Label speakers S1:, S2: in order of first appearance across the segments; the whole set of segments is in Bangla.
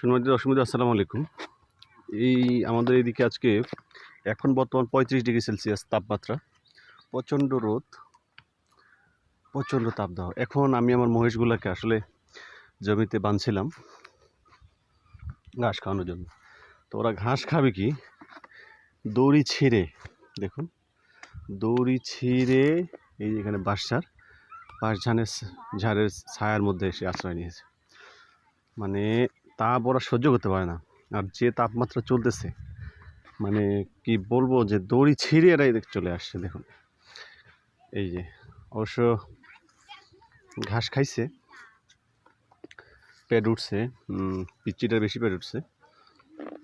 S1: সুনমাদি দশমীদি আসসালামু আলাইকুম। এই আমাদের এদিকে আজকে এখন বর্তমান পঁয়ত্রিশ ডিগ্রি সেলসিয়াস তাপমাত্রা, প্রচণ্ড রোদ, প্রচণ্ড তাপদাহ। এখন আমি আমার মহিষগুলোকে আসলে জমিতে বাঁধছিলাম, ঘাস খাওয়ানোর জন্য। তো ওরা ঘাস খাবে কি? দড়ি ছিঁড়ে, দেখুন, দড়ি ছিঁড়ে এই এখানে বাঁশঝাড়, বাঁশঝাড়ের ঝাড়ের ছায়ার মধ্যে এসে আশ্রয় নিয়েছে। মানে তাপ ওরা সহ্য করতে পারে না। আর যে তাপমাত্রা চলতেছে মানে কি বলব যে দড়ি ছিঁড়ে এরা চলে আসছে, দেখুন। এই যে, অবশ্য ঘাস খাইছে, পেট উঠছে পিচ্চিটার বেশি পেট উঠছে।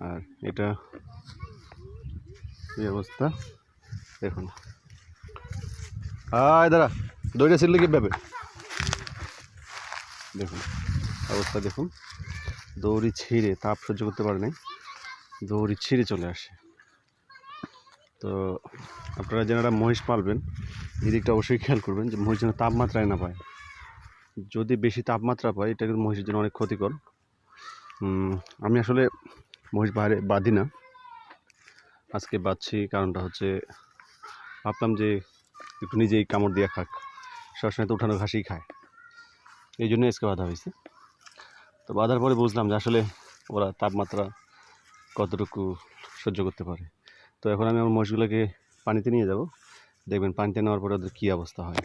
S1: আর এটা এই অবস্থা? দেখুন। আয় দাঁড়া, দড়িটা ছিল কীভাবে? দেখুন, অবস্থা দেখুন। দৌড়ি ছিঁড়ে তাপ সহ্য করতে পারে নাই। দৌড়ি ছিঁড়ে চলে আসে। তো আপনারা যারা মহিষ পালবেন, এই দিকটা অবশ্যই খেয়াল করবেন যে মহিষ যেন তাপমাত্রায় না পায়। যদি বেশি তাপমাত্রা পায়, এটা কিন্তু মহিষের জন্য অনেক ক্ষতিকর। আমি আসলে মহিষ বাইরে বাঁধি না। আজকে বাঁধছি কারণটা হচ্ছে ভাবলাম যে একটু নিজেই কামড় দিয়ে খাক। সবসময় তো উঠানো ঘাসই খায়। এই জন্য আজকে বাঁধা হয়েছে। তো বাঁধার পরে বুঝলাম যে আসলে ওরা তাপমাত্রা কতটুকু সহ্য করতে পারে। তো এখন আমি আমার মহিষগুলোকে পানিতে নিয়ে যাব। দেখবেন পানিতে নেওয়ার পরে ওদের কী অবস্থা হয়।